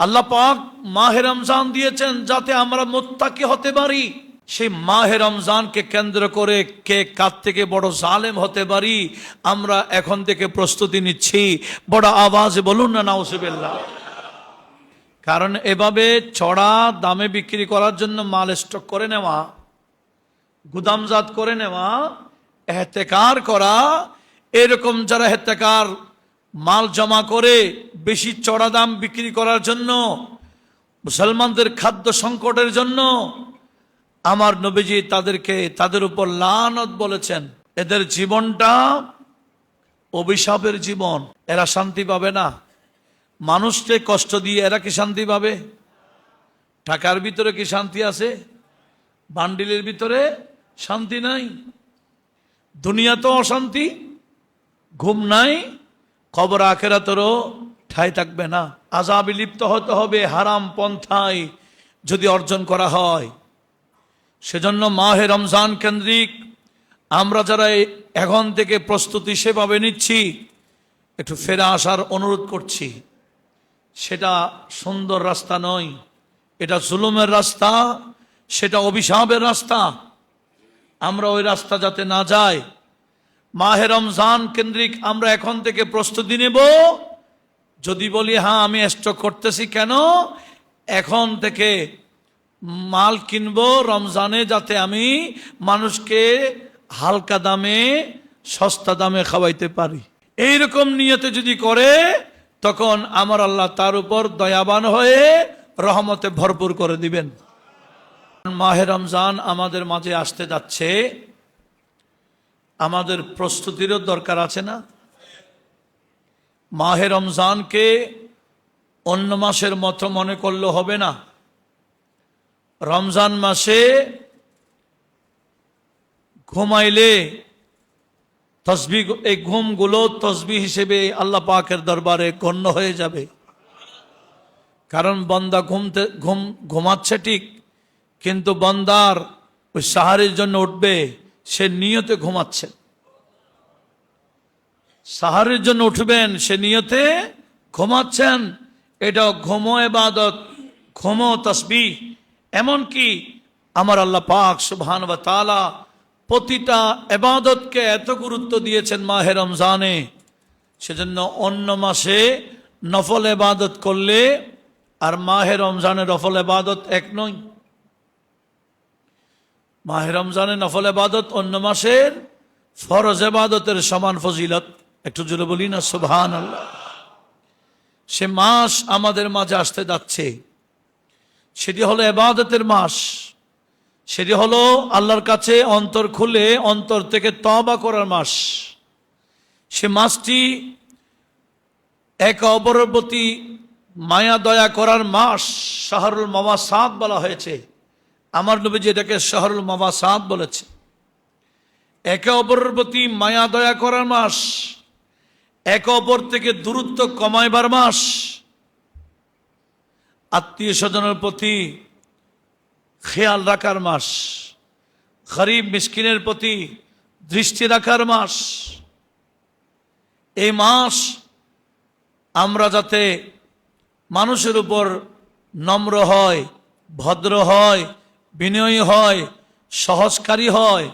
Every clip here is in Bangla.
আল্লাহ পাক মাহে রমজান দিয়েছেন যাতে আমরা মোত্তাকি হতে পারি। সেই মাহে রমজানকে কেন্দ্র করে কে কার থেকে বড় জালেম হতে পারি, আমরা এখন থেকে প্রস্তুতি নিচ্ছি। বড় আওয়াজে বলুন না নাউসুবিল্লাহ কারণ এভাবে চড়া দামে বিক্রি করার জন্য মাল স্টক করে নেওয়া, গুদামজাত করে নেওয়া, এহতেকার করা, এরকম যারা এহতেকার মাল জমা করে বেশি চড়া দাম বিক্রি করার জন্য, মুসলমানদের খাদ্য সংকটের জন্য আমার নবীজি তাদেরকে তাদের উপর লানত বলেছেন। এদের জীবনটা অভিশাপের জীবন, এরা শান্তি পাবে না। মানুষকে কষ্ট দিয়ে এরা কি শান্তি পাবে? টাকার ভিতরে কি শান্তি আছে? বান্ডিলের ভিতরে শান্তি নাই। দুনিয়াতেও অশান্তি, ঘুম নাই। খবর আখেরাতেরও ঠাই থাকবে না। আজাবি লিপ্ত হতে হবে হারাম পন্থায় যদি অর্জন করা হয়। সেজন্য মাহে রমজান কেন্দ্রিক আমরা যারা এখন থেকে প্রস্তুতি সেভাবে নিচ্ছি, একটু ফেরা আসার অনুরোধ করছি। সেটা সুন্দর রাস্তা নয়। এটা জুলুমের রাস্তা, সেটা অভিশাপের রাস্তা। আমরা ওই রাস্তা যাতে না যাই মাহে রমজান কেন্দ্রিক আমরা এখন থেকে প্রস্তুতি নেব। যদি বলি হ্যাঁ আমি স্টক করতেছি কেন? এখন থেকে মাল কিনবো রমজানে যাতে আমি মানুষকে হালকা দামে, সস্তা দামে খাওয়াইতে পারি। এইরকম নিয়তে যদি করে, তখন আমার আল্লাহ তার উপর দয়াবান হয়ে রহমতে ভরপুর করে দিবেন। মাহে রমজান আমাদের মাঝে আসতে যাচ্ছে। আমাদের প্রস্তুতিরও দরকার আছে না? মাহে রমজানকে অন্য মাসের মতো মনে করলে হবে না। রমজান মাসে ঘুমাইলে তসবি, এই ঘুমগুলো তসবি হিসেবে আল্লাহ পাকের দরবারে গণ্য হয়ে যাবে। কারণ বন্দা ঘুমতে, ঘুম, ঘুমাচ্ছে ঠিক, কিন্তু বন্দার ওই সাহারির জন্য উঠবে সে নিয়তে ঘুমাচ্ছে সাহারের জন্য উঠবেন, সে নিয়তে ঘুমাচ্ছেন। এটা ঘুমো এবাদত, ঘুমো তসবি এমনকি আমার আল্লাহ পাক সুবহান বা তালা প্রতিটা এবাদতকে এত গুরুত্ব দিয়েছেন মাহে রমজানে। সেজন্য অন্য মাসে নফল এবাদত করলে আর মাহে রমজানের নফল এবাদত এক নয়। মাহে নফল এবাদত অন্য মাসের ফরজ এবাদতের সমান ফজিলত। একটু জোরে বলি না সুবহান আল্লাহ সে মাস আমাদের মাঝে আসতে যাচ্ছে। সেটি হলো এবাদতের মাস। সেটি হলো আল্লাহর কাছে অন্তর খুলে অন্তর থেকে তবা করার মাস। সে মাসটি এক অপরের মায়া দয়া করার মাস, শাহরুল মামা সাদ বলা হয়েছে। আমার নবীজি এটাকে শাহরুল মামা সাদ বলেছে। একে অপরের প্রতি মায়া দয়া করার মাস, একে অপর থেকে দূরত্ব কমাইবার মাস আত্মীয় স্বজনের প্রতি খেয়াল রাখার মাস, গরিব মিসকিনের প্রতি দৃষ্টি রাখার মাস। এই মাস আমরা যাতে মানুষের উপর নম্র হয়, ভদ্র হয় বিনয়ী হয়, সহজকারী হয়।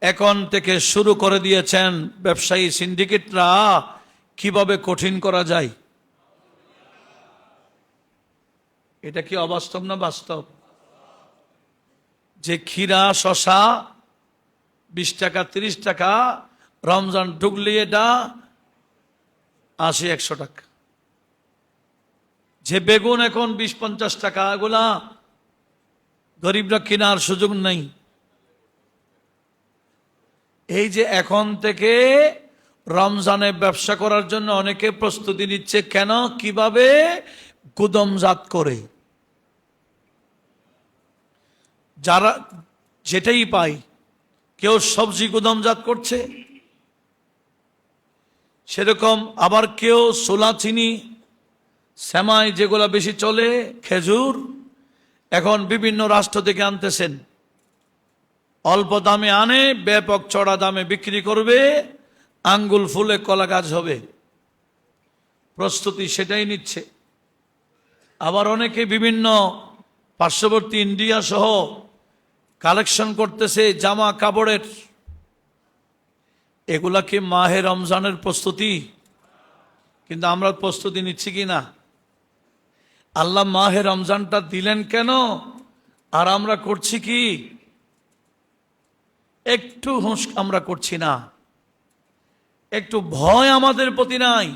এখন থেকে শুরু করে দিয়েছেন ব্যবসায়ী সিন্ডিকেটরা কীভাবে কঠিন করা যায়। এটা কি অবাস্তব না বাস্তব? যে ক্ষীরা, শশা, বিশ টাকা, তিরিশ টাকা, রমজান ঢুকলে এটা আশি, একশো টাকা। যে বেগুন এখন বিশ, পঞ্চাশ টাকা, এগুলা গরিবরা কেনার সুযোগ নেই। এই যে এখন থেকে রমজানে ব্যবসা করার জন্য অনেকে প্রস্তুতি নিচ্ছে, কেন, কীভাবে? গুদমজাত করে। যারা, যেটাই পাই কেউ সবজি গুদামজাত করছে। সেরকম আবার কেউ সোলা চিনি শ্যামাই যেগুলো বেশি চলে, খেজুর এখন বিভিন্ন রাষ্ট্র থেকে আনতেছেন। অল্প দামে আনে, ব্যাপক চড়া দামে বিক্রি করবে, আঙ্গুল ফুলে কলা গাছ হবে। প্রস্তুতি সেটাই নিচ্ছে। আবার অনেকে বিভিন্ন পার্শ্ববর্তী ইন্ডিয়া সহ কালেকশন করতেছে জামা কাপড়ের। এগুলা কি মাহে রমজানের প্রস্তুতি? কিন্তু আমরা প্রস্তুতি নিচ্ছি কি না? আল্লাহ মাহে রমজানটা দিলেন কেন? আর আমরা করছি কি? একটু হুঁশ আমরা করছি না। একটু ভয় আমাদের প্রতি নাই।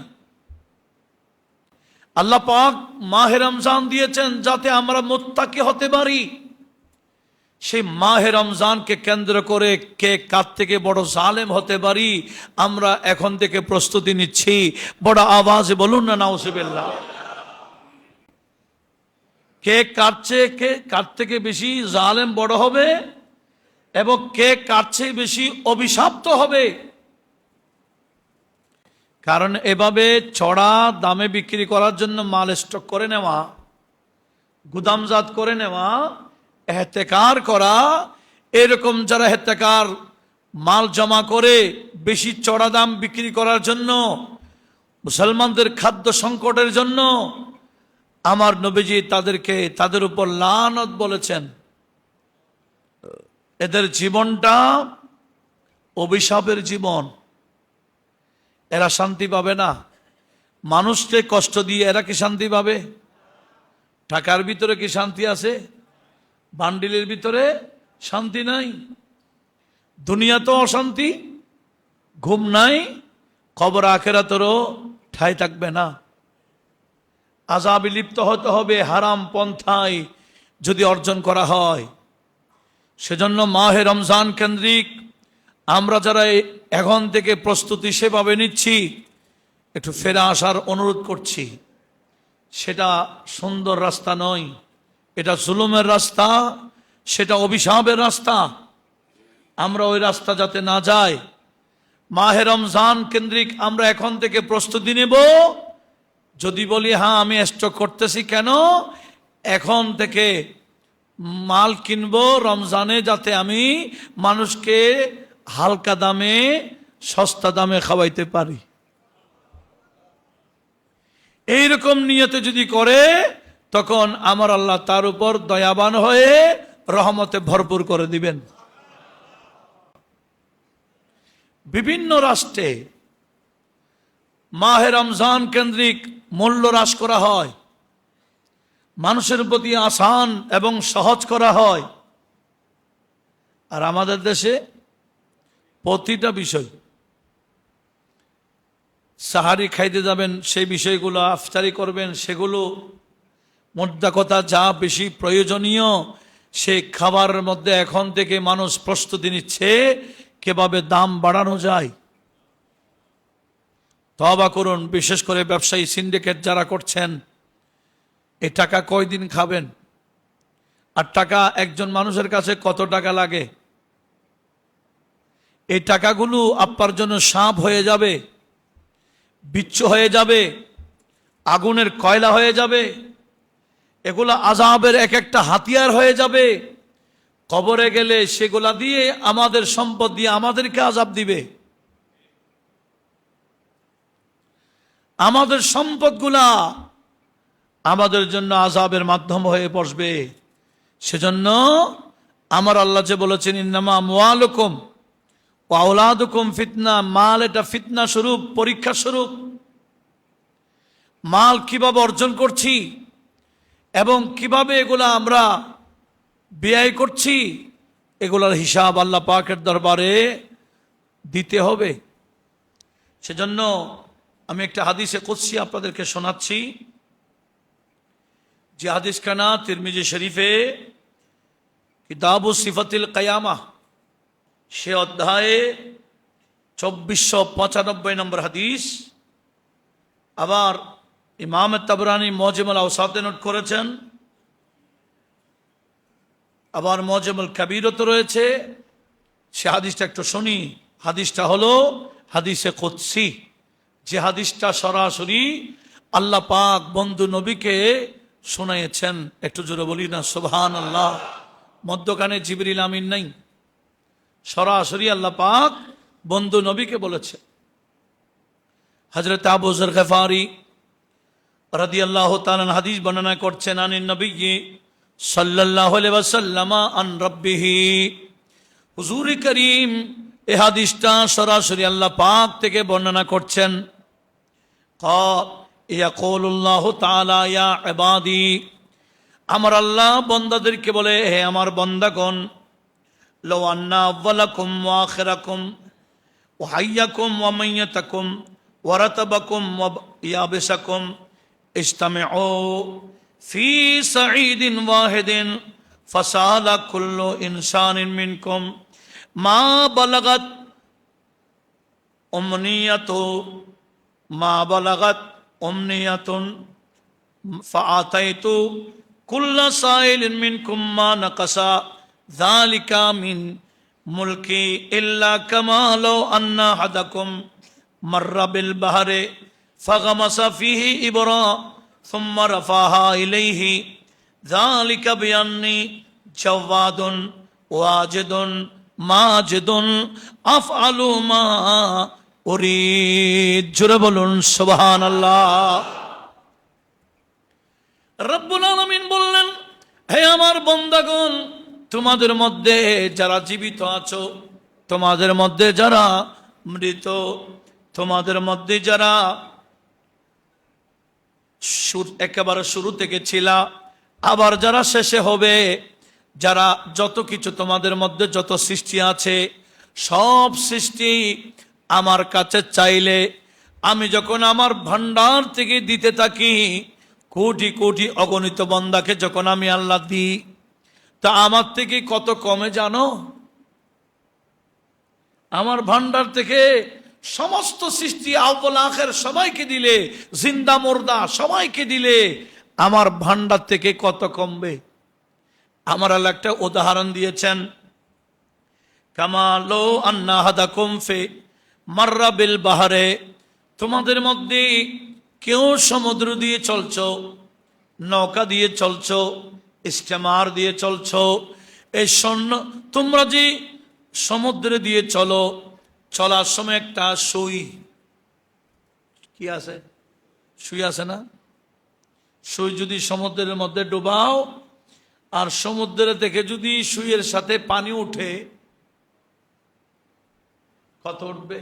আল্লাহ পাক মাহে রমজান দিয়েছেন যাতে আমরা মোত্তাকি হতে পারি। সেই মাহে রমজানকে কেন্দ্র করে কে কার থেকে বড় জালেম হতে পারি, আমরা এখন থেকে প্রস্তুতি নিচ্ছি। বড় আওয়াজে বলুন না নাউসিবিল্লাহ কে চেয়ে কে, কার থেকে বেশি জালেম বড় হবে এবং কে চেয়ে বেশি অভিশাপ্ত হবে? কারণ এভাবে চড়া দামে বিক্রি করার জন্য মাল স্টক করে নেওয়া, গুদামজাত করে নেওয়া, এহতেকার করা, এরকম যারা হেতেকার মাল জমা করে বেশি চড়া দাম বিক্রি করার জন্য, মুসলমানদের খাদ্য সংকটের জন্য আমার নবীজি তাদেরকে তাদের উপর লানত বলেছেন। এদের জীবনটা অভিশাপের জীবন। এরা শান্তি পাবে না। মানুষকে কষ্ট দিয়ে এরা কি শান্তি পাবে? টাকার ভিতরে কি শান্তি আছে? বান্ডিলের ভিতরে শান্তি নাই। দুনিয়া তো অশান্তি। ঘুম নাই। খবর আখেরাতেরও ঠাই থাকবে না। আজাবে লিপ্ত হতে হবে হারাম পন্থায় যদি অর্জন করা হয়। সেজন্য মাহে রমজান কেন্দ্রিক আমরা যারা এখন থেকে প্রস্তুতি সেভাবে নিচ্ছি, একটু ফেরে আসার অনুরোধ করছি। সেটা সুন্দর রাস্তা নয়, এটা জুলুমের রাস্তা, সেটা অভিশাপের রাস্তা। আমরা ওই রাস্তা যাতে না যাই। মাহে রমজান কেন্দ্রিক আমরা এখন থেকে প্রস্তুতি নেব। যদি বলি হ্যাঁ আমি স্টক করতেছি কেন? এখন থেকে মাল কিনবো রমজানে যাতে আমি মানুষকে হালকা দামে, সস্তা দামে খাওয়াইতে পারি। এইরকম নিয়তে যদি করে, তখন আমার আল্লাহ তার উপর দয়াবান হয়ে রহমতে ভরপুর করে দিবেন। বিভিন্ন রাষ্ট্রে মাহে রমজান কেন্দ্রিক মূল্য হ্রাস করা হয়। মানুষের প্রতি আসান এবং সহজ করা হয়। আর আমাদের দেশে প্রতিটা বিষয়, সাহারি খাইতে যাবেন, সেই বিষয়গুলো আফতারি করবেন, সেগুলো মোদ্দা কথা যা বেশি প্রয়োজনীয়, সেই খাবারের মধ্যে এখন থেকে মানুষ প্রস্তুতি নিচ্ছে, কীভাবে দাম বাড়ানো যায়। তবা করুন, বিশেষ করে ব্যবসায়ী সিন্ডিকেট যারা করছেন, এ টাকা কয়দিন খাবেন? আর টাকা একজন মানুষের কাছে কত টাকা লাগে? এই টাকাগুলো আপনার জন্য সাপ হয়ে যাবে, বিচ্ছু হয়ে যাবে, আগুনের কয়লা হয়ে যাবে, এগুলো আজাবের এক একটা হাতিয়ার হয়ে যাবে। কবরে গেলে সেগুলা দিয়ে আমাদের সম্পদ দিয়ে আমাদেরকে আজাব দিবে। আমাদের সম্পদগুলা আমাদের জন্য আজাবের মাধ্যম হয়ে বসবে। সেজন্য আমার আল্লাহ যে বলেছেন, ইন্নামা মোয়ালুকুম আওলাদুকুম ফিতনা। মাল এটা ফিতনা স্বরূপ, পরীক্ষা স্বরূপ। মাল কীভাবে অর্জন করছি এবং কীভাবে এগুলা আমরা ব্যয় করছি, এগুলার হিসাব আল্লাহ পাকের দরবারে দিতে হবে। সেজন্য আমি একটা হাদিসে কুৎসি আপনাদেরকে শোনাচ্ছি, যে হাদিস খানা তিরমিজি শরীফে কিতাবু সিফাতিল কায়ামা সে অধ্যায়ে চব্বিশশো পঁচানব্বই নম্বর হাদিস, আবার ইমাম তাবরানি মজিমুল আউসাতে নোট করেছেন, আবার মজমুল কাবিরও তো রয়েছে, সে হাদিসটা একটু শুনি। হাদিসটা হলো হাদিসে কুৎসি যে হাদিসটা সরাসরি আল্লাহ পাক বন্ধু নবীকে শোনাইয়েছেন একটু জোরে বলি না সুবহান আল্লাহ মধ্যখানে জিবরিল আমিন নাই। সরাসরি আল্লাহ পাক বন্ধু নবীকে বলেছে। হজরত আবু জর গফারি রাদি আল্লাহ তালান হাদিস বর্ণনা করছেন, আনিন নবী সাল্লাহ ওয়াসাল্লামা আন রব্বিহি। হুজুর করিম, এ হাদিসটা সরাসরি আল্লাহ পাক থেকে বর্ণনা করছেন। قال يقول الله تعالى يا عبادي আমার আল্লাহ বন্দাদেরকে বলে হে আমার বন্দাগণ লো আন্না আব্বালাকুম ওয়া আখিরাকুম ওয়া হাইয়াকুম ওয়া মাইয়াতাকুম ওয়া রাতাবাকুম ওয়া ইয়াবিসাকুম ইজতামিউ ফি সাঈদিন ওয়াহিদিন ফাসালা কুল্লু ইনসানিন মিনকুম মা বালাগাত উমনিয়াতু ما بلغت امنیت فآتیتو کل سائل منکم ما نقصا ذالکا من ملکی اللہ کما لو انا حدکم مر بالبہر فغمس فیہ ابرا ثم رفاہا الیہ ذالک بیانی جوادن واجدن ماجدن افعلو ماہا ওরে জোরে বলুন সোবাহান আল্লাহ রব্বুল আলমিন বললেন, হে আমার বন্দাগণ, তোমাদের মধ্যে যারা জীবিত আছো, তোমাদের মধ্যে যারা মৃত, তোমাদের মধ্যে যারা একেবারে শুরু থেকে ছিলা, আবার যারা শেষে হবে, যারা যত কিছু তোমাদের মধ্যে যত সৃষ্টি আছে, সব সৃষ্টি আমার কাছে চাইলে আমি যখন আমার ভান্ডার থেকে দিতে থাকি, কোটি কোটি অগণিত বন্দাকে যখন আমি আল্লাহ দিই, তা আমার থেকে কত কমে জানো? আমার ভান্ডার থেকে সমস্ত সৃষ্টি আউ্বল আখের সবাইকে দিলে, জিন্দা মোর্দা সবাইকে দিলে আমার ভান্ডার থেকে কত কমবে? আমার আল্লাহ একটা উদাহরণ দিয়েছেন। কামালো আন্না হাদা কমফে মার্রা বিল বাহারে, তোমাদের মধ্যে কেউ সমুদ্র দিয়ে চলছ, নৌকা দিয়ে চলছ, স্টেমার দিয়ে চলছ এই স্বর্ণ তোমরা যে সমুদ্রে দিয়ে চলো, চলার সময় একটা সুই, কি আছে? সুই আছে না? সুই যদি সমুদ্রের মধ্যে ডোবাও, আর সমুদ্রের থেকে যদি সুইয়ের সাথে পানি উঠে কত উঠবে।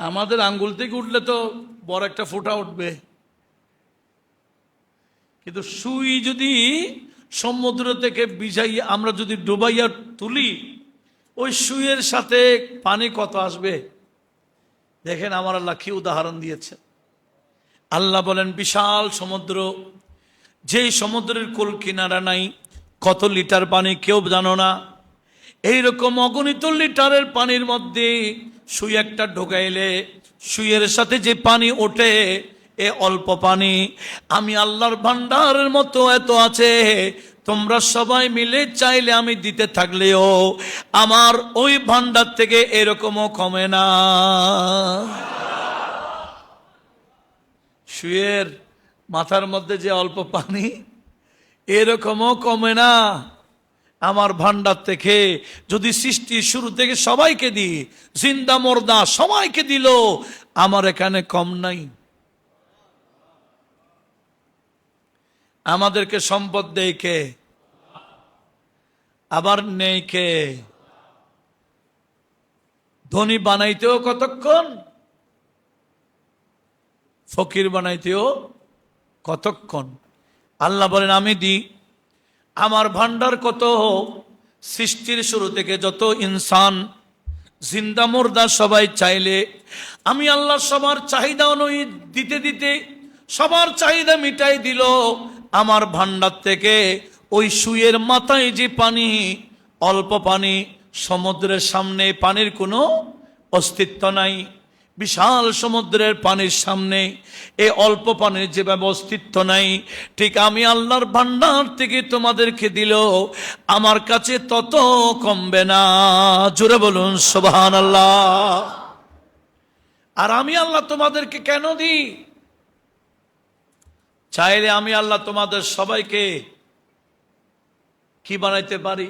আমাদের আঙ্গুল থেকে উঠলে তো বড় একটা ফোঁটা উঠবে। কিন্তু সুই যদি সমুদ্র থেকে বিজাই আমরা যদি ডুবাইয়া তুলি, ওই সুইয়ের সাথে পানি কত আসবে? দেখেন আমার আল্লাহ কি উদাহরণ দিয়েছে আল্লাহ বলেন, বিশাল সমুদ্র, যেই সমুদ্রের কোল কিনারা নাই, কত লিটার পানি কেউ জানো না? এইরকম অগণিত লিটারের পানির মধ্যে সুই একটা ঢোকাইলে, সুইয়ের সাথে যে পানি ওঠে, এ অল্প পানি। আমি আল্লাহর ভান্ডারের মতো এত আছে, তোমরা সবাই মিলে চাইলে আমি দিতে থাকলেও আমার ওই ভান্ডার থেকে এরকমও কমে না। শুয়ের মাথার মধ্যে যে অল্প পানি, এরকমও কমে না। আমার ভান্ডার থেকে যদি সৃষ্টি শুরু থেকে সবাইকে দিই, জিন্দা মোর্দা সবাইকে দিল, আমার এখানে কম নাই। আমাদেরকে সম্পদ দেয় কে? আবার নেই কে? ধনী বানাইতেও কতক্ষণ? ফকির বানাইতেও কতক্ষণ? আল্লাহ বলেন, আমি দিই। আমার ভান্ডার কত? সৃষ্টির শুরু থেকে যত ইনসান, জিন্দা মুর্দা সবাই চাইলে, আমি আল্লাহ সবার চাহিদা অনুযায়ী দিতে দিতে সবার চাহিদা মিটাই দিল। আমার ভান্ডার থেকে ওই সুয়ের মাথায় যে পানি, অল্প পানি সমুদ্রের সামনে পানির কোনো অস্তিত্ব নাই। বিশাল সমুদ্রের পানির সামনে, এ অল্প পানির যেভাবে অস্তিত্ব নাই, ঠিক আমি আল্লাহর ভান্ডার থেকে তোমাদেরকে দিল, আমার কাছে তত কমবে না। জোরে বলুন সোবাহান আল্লাহ আর আমি আল্লাহ তোমাদেরকে কেন দিই? চাইলে আমি আল্লাহ তোমাদের সবাইকে কি বানাইতে পারি?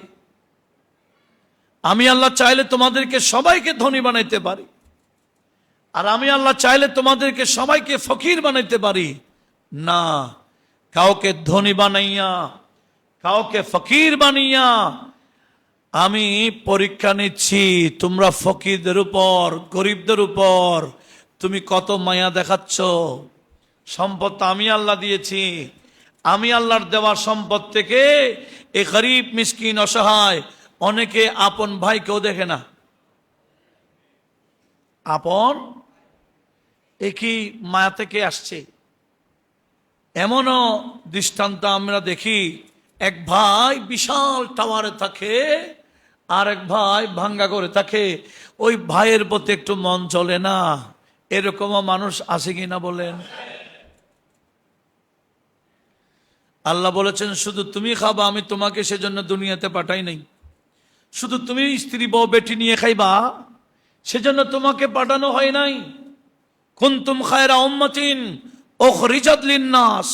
আমি আল্লাহ চাইলে তোমাদেরকে সবাইকে ধনী বানাইতে পারি। আর আমি আল্লাহ চাইলে তোমাদেরকে সবাইকে ফকির বানাইতে পারি। না, কাউকে ধনী বানাইয়া, কাউকে ফকির বানাইয়া আমি পরীক্ষা নিচ্ছি, তোমরা ফকিরদের উপর, গরিবদের উপর, তুমি কত মায়া দেখাচ্ছ। সম্পদ আমি আল্লাহ দিয়েছি। আমি আল্লাহর দেওয়া সম্পদ থেকে এ গরিব, মিসকিন, অসহায়, অনেকে আপন ভাই কেউ দেখে না। আপন একই মায়া থেকে আসছে। এমনও দৃষ্টান্ত আমরা দেখি, এক ভাই বিশাল টাওয়ারে থাকে, আর এক ভাই ভাঙ্গা করে থাকে। ওই ভাইয়ের প্রতি একটু মন চলে না, এরকমও মানুষ আছে কিনা বলেন। আল্লাহ বলেছেন, শুধু তুমি খাবা, আমি তোমাকে সেজন্য দুনিয়াতে পাঠাই নাই। শুধু তুমি স্ত্রী বউ, বেটি নিয়ে খাইবা, সেজন্য তোমাকে পাঠানো হয় নাই। কুন্তুম খায়রা উম্মাতিন ওখরিজাত লিন্নাস।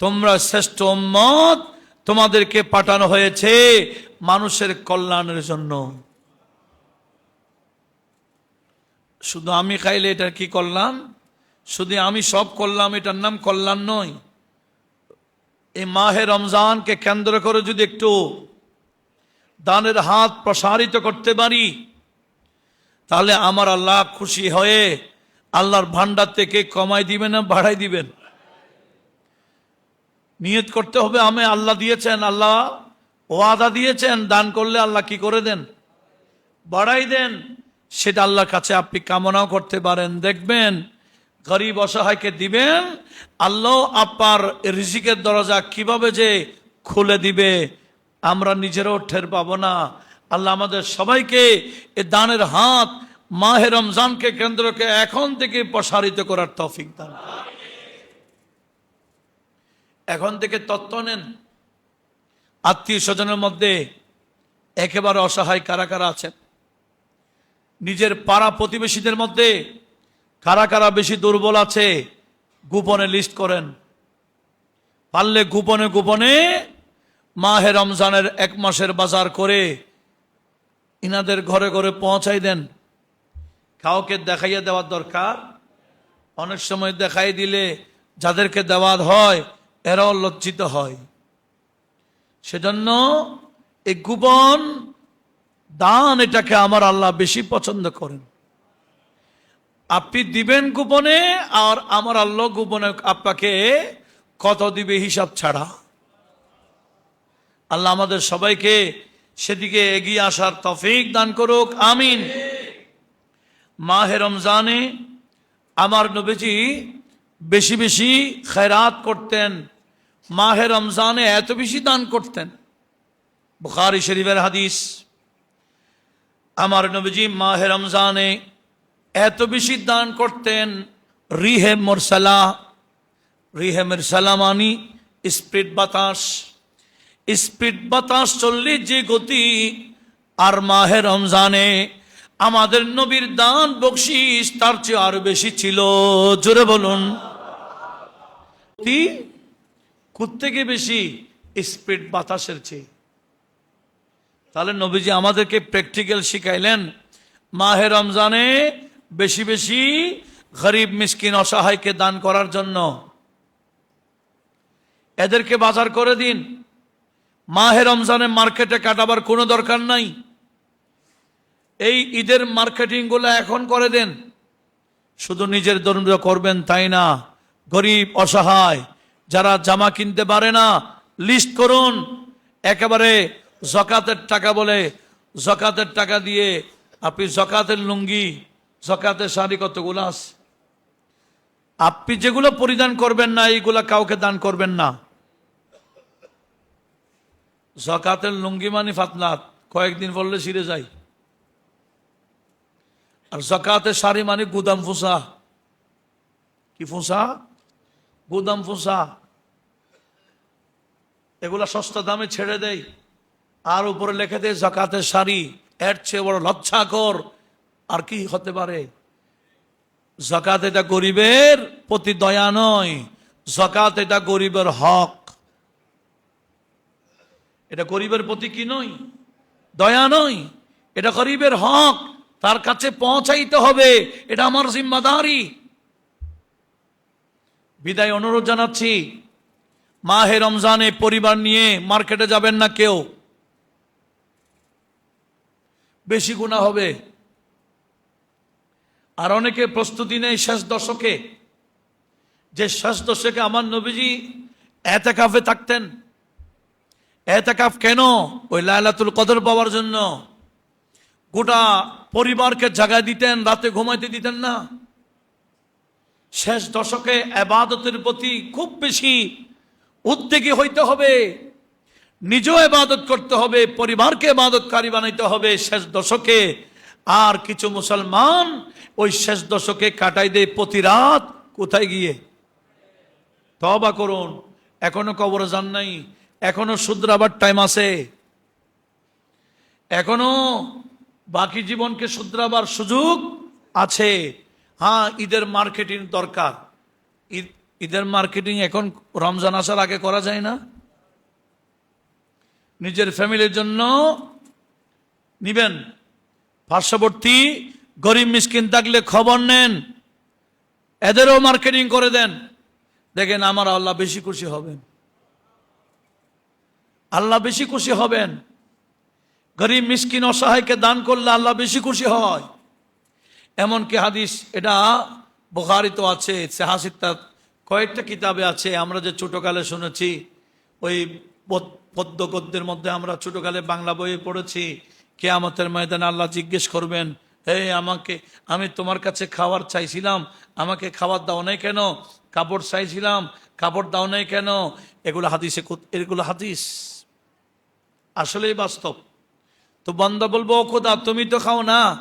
তোমরা শ্রেষ্ঠ উম্মত তোমাদেরকে পাঠানো হয়েছে মানুষের কল্যাণের জন্য। শুধু আমি খাইলে এটা কি কল্যাণ? শুধু আমি সব করলাম, এটার নাম কল্যাণ নয়। এই মাহে রমজানকে কেন্দ্র করে যদি একটু দানের হাত প্রসারিত করতে পারি, তাহলে আমার আল্লাহ খুশি হয়ে আল্লাহর ভান্ডার থেকে কমাই দিবেন না, বাড়াই দিবেন। নিয়ত করতে হবে, আমি আল্লাহ দিয়েছেন, আল্লাহ ওয়াদা দিয়েছেন, দান করলে আল্লাহ কি করে দেন? বাড়াই দেন। সেটা আল্লাহর কাছে আপনি কামনাও করতে পারেন। দেখবেন, গরিব অসহায়কে দিবেন, আল্লাহ আপনার রিজিকের দরজা কীভাবে যে খুলে দিবে, আমরা নিজেরাও ঠের পাবো না। আল্লাহ আমাদের সবাইকে এ দানের হাত মাহে রমজানকে কেন্দ্রকে এখন থেকে প্রসারিত করার তৌফিক দান। এখন থেকে তত্ত্ব নেন। আত্মীয় স্বজনের মধ্যে একেবারে অসহায় কারা কারা আছেন? নিজের পাড়া প্রতিবেশীদের মধ্যে কারা কারা বেশি দুর্বল আছে, গোপনে লিস্ট করেন। পারলে গোপনে গোপনে মাহে রমজানের এক মাসের বাজার করে ইনাদের ঘরে ঘরে পৌঁছাই দেন। কাউকে দেখাইয়া দেওয়ার দরকার? অনেক সময় দেখাই দিলে যাদেরকে দেওয়া হয়, এরাও লজ্জিত হয়। সেজন্য এই গোপন দান এটাকে আমার আল্লাহ বেশি পছন্দ করেন। আপনি দিবেন গোপনে আর আমার আল্লাহ গোপনে আপনাকে কত দিবে হিসাব ছাড়া। আল্লাহ আমাদের সবাইকে সেদিকে এগিয়ে আসার তফিক দান করুক, আমিন। মাহে রমজানে আমার নবীজি বেশি বেশি খেরাত করতেন, মাহে রমজানে এত বেশি দান করতেন। বুখারি শরীফের হাদিস, আমার নবীজি মাহে রমজানে এত বেশি দান করতেন, রিহে মোরসালা রিহে মোরসালা মানি স্পিড বাতাস স্পিড বাতাস চললে যে গতি আর মাহে রমজানে আমাদের নবীর দান বকশিস তার চেয়ে আরও বেশি ছিল। জোরে বলুন। থেকে বেশি স্পিড বাতাসের চেয়ে। তাহলে নবীজি আমাদেরকে প্র্যাকটিক্যাল শিখাইলেন, মাহে রমজানে বেশি বেশি গরিব মিসকিন অসহায়কে দান করার জন্য। এদেরকে বাজার করে দিন। মাহে রমজানে মার্কেটে কাটাবার কোনো দরকার নাই। এই ঈদের মার্কেটিংগুলো এখন করে দেন। শুধু নিজের দরিদ্র করবেন তাই না? গরিব, অসহায়, যারা জামা কিনতে পারে না লিস্ট করুন। একেবারে জকাতের টাকা বলে, জকাতের টাকা দিয়ে আপনি জকাতের লুঙ্গি, জকাতের শাড়ি কতগুলো আছে? আপনি যেগুলো পরিধান করবেন না, এইগুলা কাউকে দান করবেন না। জকাতের লুঙ্গি মানি ফাতনাত কয়েকদিন বললে ছিঁড়ে যায়। আর জকাতের শাড়ি মানে গুদাম ফুসা। কি ফুসা? গুদাম ফুসা। এগুলা সস্তা দামে ছেড়ে দেয় আর উপরে লেখে দেয় জকাতের শাড়ি এর চেয়ে বড় লজ্জাকর। আর কি হতে পারে? জকাত এটা গরিবের প্রতি দয়া নয়। জকাত এটা গরিবের হক। এটা গরিবের প্রতি কি নয়? দয়া নয়। এটা গরিবের হক। তার কাছে পৌঁছাইতে হবে, এটা আমার জিম্মাদারি। বিদায় অনুরোধ জানাচ্ছি, মাহে রমজানে পরিবার নিয়ে মার্কেটে যাবেন না কেউ। বেশি গুণা হবে। আর অনেকে প্রস্তুতি নেই শেষ দশকে। যে শেষ দশকে আমার নবীজি এতেকাফে থাকতেন। এতেকাফ কেন? ওই লায়লাতুল কদর পাওয়ার জন্য। গোটা পরিবারকে জাগায় দিতেন, রাতে ঘুমাইতে দিতেন না। শেষ দশকে আবাদতের প্রতি খুব বেশি উদ্যোগী হইতে হবে, নিজেও এবাদত করতে হবে, পরিবারকে এবাদতকারী বানাইতে হবে। শেষ দশকে আর কিছু মুসলমান ওই শেষ দশকে কাটাই দেয় প্রতি রাত কোথায় গিয়ে? তবা করুন, এখনও কবর যান নাই, এখনও শুধরাবার টাইম আছে। এখনও বাকি জীবনকে শুধরাবার সুযোগ আছে। হ্যাঁ ঈদের মার্কেটিং দরকার। ঈদ, ঈদের মার্কেটিং এখন রমজান আসার আগে করা যায় না। নিজের ফ্যামিলির জন্য নিবেন। পার্শ্ববর্তী গরিব মিসকিন থাকলে খবর নেন। এদেরও মার্কেটিং করে দেন। দেখেন, আমার আল্লাহ বেশি খুশি হবেন। আল্লাহ বেশি খুশি হবেন। গরিব মিসকিন অসহায়কে দান করলে আল্লাহ বেশি খুশি হয়। এমনকি হাদিস, এটা বোখারিত আছে সেহাসিত্তা কয়েকটা কিতাবে আছে, আমরা যে ছোটকালে শুনেছি, ওই পদ- পদ্য গদ্যের মধ্যে আমরা ছোটকালে বাংলা বইয়ে পড়েছি, কেয়ামতের ময়দানে আল্লাহ জিজ্ঞেস করবেন, হে, আমাকে, আমি তোমার কাছে খাওয়ার চাইছিলাম, আমাকে খাবার দাও নাই কেন? কাপড় চাইছিলাম, কাপড় দাও নাই কেন? এগুলো হাদিসে এগুলো হাদিস। আসলেই বাস্তব। তো বান্দা বলব, "ও খোদা, তুমি তো খাও না,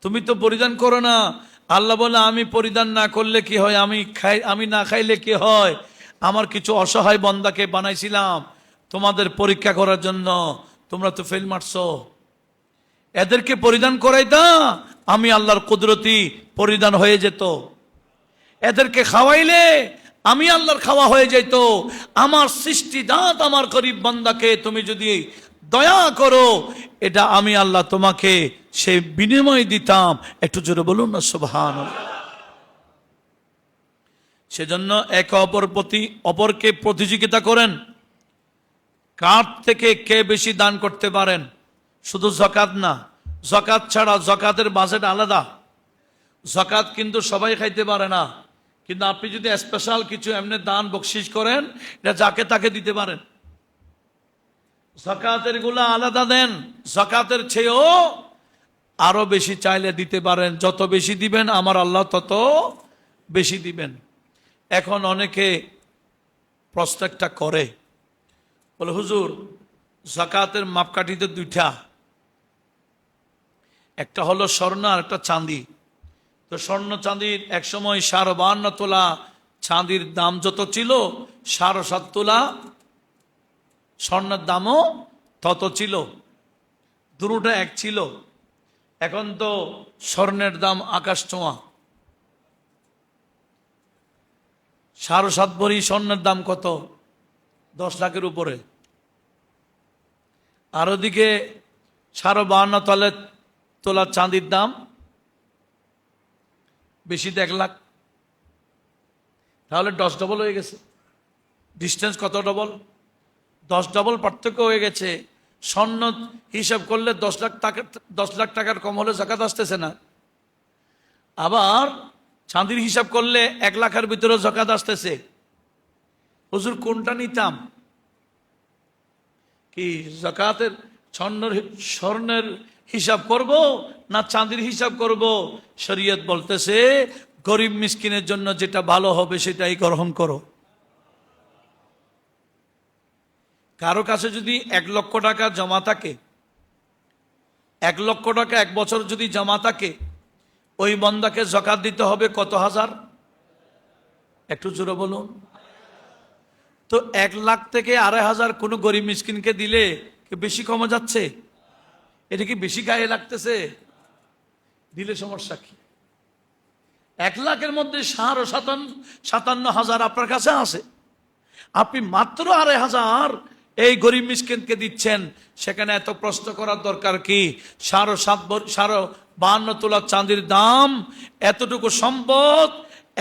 তুমি তো পরিধান করো না। আল্লাহ বলে, আমি পরিধান না করলে কি হয়? আমি খাই, আমি না খাইলে কি হয়? আমার কিছু অসহায় বন্দাকে বানাইছিলাম, তোমাদের পরীক্ষা করার জন্য। তোমরা তো ফেল মারছো। এদেরকে পরিধান করাইতা আমি আল্লাহর কুদরতি পরিধান হয়ে যেত। এদেরকে খাওয়াইলে আমি আল্লাহর খাওয়া হয়ে যেত আমার সৃষ্টি দাঁত আমার গরিব বান্দাকে তুমি যদি দয়া করো, এটা আমি আল্লাহ তোমাকে সে বিনিময় দিতাম। একটু জোরে বলুন না সুবহান সেজন্য একে অপর প্রতি, অপরকে প্রতিযোগিতা করেন। কার থেকে কে বেশি দান করতে পারেন? শুধু জকাত না জকাত ছাড়া জকাতের বাজেট আলাদা। জকাত কিন্তু সবাই খাইতে পারে না। কিন্তু আপনি যদি স্পেশাল কিছু এমনি দান বকশিস করেন, এটা যাকে তাকে দিতে পারেন। জকাতেরগুলা আলাদা দেন, জকাতের চেয়েও আরও বেশি চাইলে দিতে পারেন। যত বেশি দিবেন, আমার আল্লাহ তত বেশি দিবেন। এখন অনেকে প্রস্তাবটা করে। বলে, হুজুর, জাকাতের মাপকাঠিতে দুইটা। একটা হলো স্বর্ণ আর একটা চাঁদি। তো স্বর্ণ চাঁদির একসময় সাড়ে বাহান্ন তোলা চাঁদির দাম যত ছিল, সাড়ে সাত তোলা স্বর্ণের দামও তত ছিল দুটোটা এক ছিল। এখন তো স্বর্ণের দাম আকাশ ছোঁয়া। সাড়ে সাত ভরি স্বর্ণের দাম কত? দশ লাখের উপরে। আর ওদিকে সাড়ে বাহান্ন তলে তোলা চাঁদির দাম বেশি এক লাখ। তাহলে দশ ডবল হয়ে গেছে। ডিস্টেন্স কত ডবল দশ ডবল পার্থক্য হয়ে গেছে। স্বর্ণ হিসাব করলে দশ লাখ টাকা, দশ লাখ টাকার কম হলে জাকাত আসতেছে না। আবার চাঁদির হিসাব করলে এক লাখের ভিতরে জাকাত আসতেছে। হুজুর, কোনটা নিতাম? কি জাকাতের স্বর্ণের স্বর্ণের হিসাব করব না চাঁদির হিসাব করব? শরীয়ত বলতেছে, গরিব মিসকিনের জন্য যেটা ভালো হবে সেটাই গ্রহণ করো। কারও কাছে যদি এক লক্ষ টাকা জমা থাকে, এক লক্ষ টাকা এক বছর যদি জমা থাকে, ওই বন্দাকে জকাত দিতে হবে কত হাজার? একটু জোরে বলুন। তো এক লাখ থেকে আড়াই হাজার কোনো গরিব মিসকিনকে দিলে বেশি কমে যাচ্ছে? এটা কি বেশি গায়ে লাগতেছে? দিলে সমস্যা কি? এক লাখের মধ্যে সাড়ে সাতান্ন সাতান্ন হাজার আপনার কাছে আছে। আপনি মাত্র আড়াই হাজার এই গরিব মিসকিনকে দিচ্ছেন, সেখানে এত প্রশ্ন করার দরকার কি? সারো সাত সারো বান্ন তোলা চাঁদির দাম এতটুকু সম্পদ?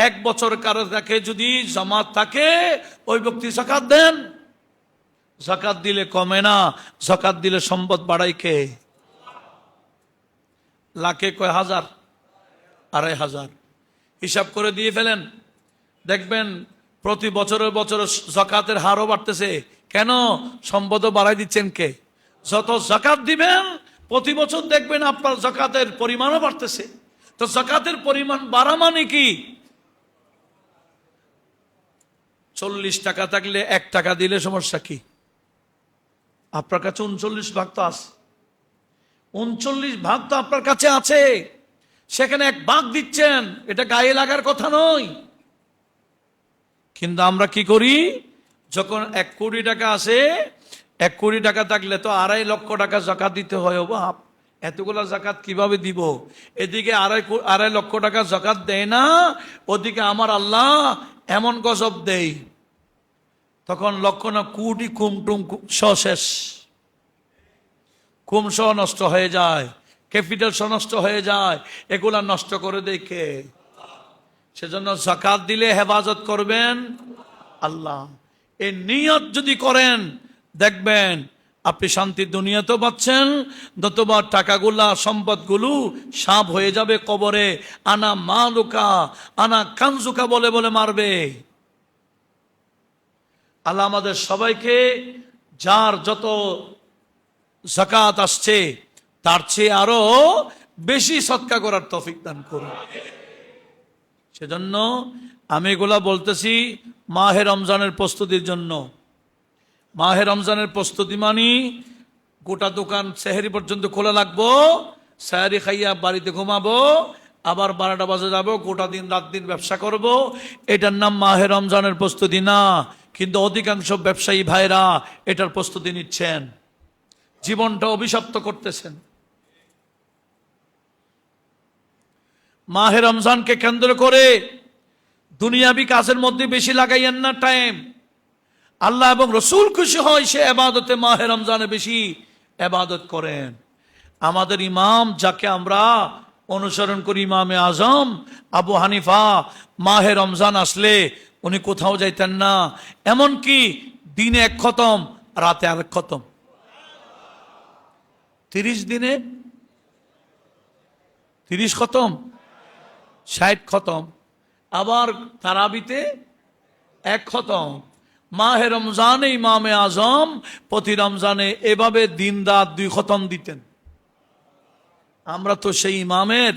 এক বছর কারও তাকে যদি জমা থাকে, ওই ব্যক্তি জাকাত দেন। জাকাত দিলে কমে না, জাকাত দিলে সম্পদ বাড়াই কে? লাখে কয় হাজার? আড়াই হাজার। হিসাব করে দিয়ে ফেলেন। দেখবেন, প্রতি বছরের বছর জকাতের হারও বাড়তেছে। কেন সম্পদও বাড়াই দিচ্ছেন কে? যত জাকাত দিবেন, প্রতি বছর দেখবেন আপনার জাকাতের পরিমাণও বাড়তেছে। তো জাকাতের পরিমাণ বাড়া মানে কি? চল্লিশ টাকা থাকলে এক টাকা দিলে সমস্যা কি? আপনার কাছে উনচল্লিশ ভাগ তো আছে। উনচল্লিশ ভাগ তো আপনার কাছে আছে। সেখানে এক ভাগ দিচ্ছেন, এটা গায়ে লাগার কথা নয়। কিন্তু আমরা কি করি? যখন এক কোটি টাকা আসে, এক কোটি টাকা থাকলে তো আড়াই লক্ষ টাকা জাকাত দিতে হয়, ও বাপ। এতগুলা জাকাত কীভাবে দিব? এদিকে আড়াই আড়াই লক্ষ টাকা জাকাত দেয় না, ওদিকে আমার আল্লাহ এমন গজব দেই তখন লক্ষ না কুটি কুমটুম শেষ। কুম সহ নষ্ট হয়ে যায়, ক্যাপিটাল সহ নষ্ট হয়ে যায়, এগুলা নষ্ট করে দেখে সেজন্য জাকাত দিলে হেফাজত করবেন আল্লাহ। এই নিয়ত যদি করেন, দেখবেন আপনি শান্তি দুনিয়াতেও পাচ্ছেন নতুবা টাকাগুলা, সম্পদগুলো সাপ হয়ে যাবে কবরে, আনা মালুকা, আনা কানজুকা বলে বলে মারবে। আল্লাহ আমাদের সবাইকে যার যত জাকাত আসছে, তার চেয়ে আরও বেশি সৎকা করার তফিক দান করুন। সেজন্য আমি এগুলা বলতেছি মাহে রমজানের প্রস্তুতির জন্য। মাহে রমজানের প্রস্তুতি মানি গোটা দোকান সেহেরি পর্যন্ত খোলা লাগবো, সেহারি খাইয়া বাড়িতে ঘুমাবো, আবার বারোটা বাজে যাব, গোটা দিন রাত দিন ব্যবসা করব। এটার নাম মাহে রমজানের প্রস্তুতি না, কিন্তু অধিকাংশ ব্যবসায়ী ভাইরা এটার প্রস্তুতি নিচ্ছেন। জীবনটা অভিশপ্ত করতেছেন। মাহে রমজানকে কেন্দ্র করে দুনিয়াবি কাজের মধ্যে বেশি লাগাইয়েন না টাইম আল্লাহ এবং রসুল খুশি হয় সে এবাদতে মাহে রমজানে বেশি এবাদত করেন। আমাদের ইমাম যাকে আমরা অনুসরণ করি ইমামে আজম, আবু হানিফা, মাহে রমজান আসলে উনি কোথাও যাইতেন না। এমনকি দিনে এক খতম, রাতে আরেক খতম। তিরিশ দিনে তিরিশ খতম, ষাট খতম। আবার তারাবিতে এক খতম। মাহে রমজানে ইমামে আজম, প্রতি রমজানে এভাবে দিন রাত দুই খতম দিতেন। আমরা তো সেই ইমামের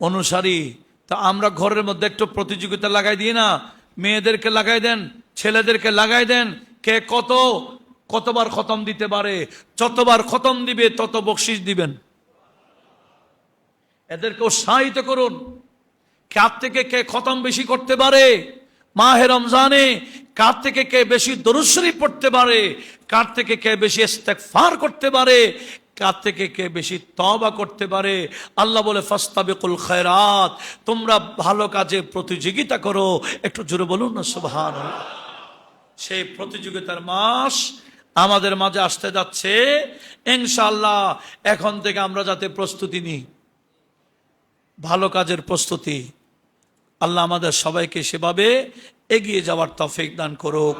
অনুসারী। তা আমরা ঘরের মধ্যে একটু প্রতিযোগিতা লাগাই দিই না? মেয়েদেরকে লাগাই দেন, ছেলেদেরকে লাগাই দেন, কে কত, কতবার খতম দিতে পারে, যতবার খতম দিবে তত বকশিস দিবেন। এদেরকে উৎসাহিত করুন। কার থেকে কে খতম বেশি করতে পারে? মাহে রমজানে কার থেকে কে বেশি দরুশরী পড়তে পারে? কার থেকে কে বেশি ফার করতে পারে? কার থেকে কে বেশি তবা করতে পারে? আল্লাহ বলে, ফাস্তাবিকুল খায়রাত, তোমরা ভালো কাজে প্রতিযোগিতা করো। একটু জোরে বলুন না সুবহান সেই প্রতিযোগিতার মাস আমাদের মাঝে আসতে যাচ্ছে। ইনশাল্লাহ এখন থেকে আমরা যাতে প্রস্তুতি নিই। ভালো কাজের প্রস্তুতি। আল্লাহ আমাদের সবাইকে সেভাবে এগিয়ে যাওয়ার তফিক দান করুক।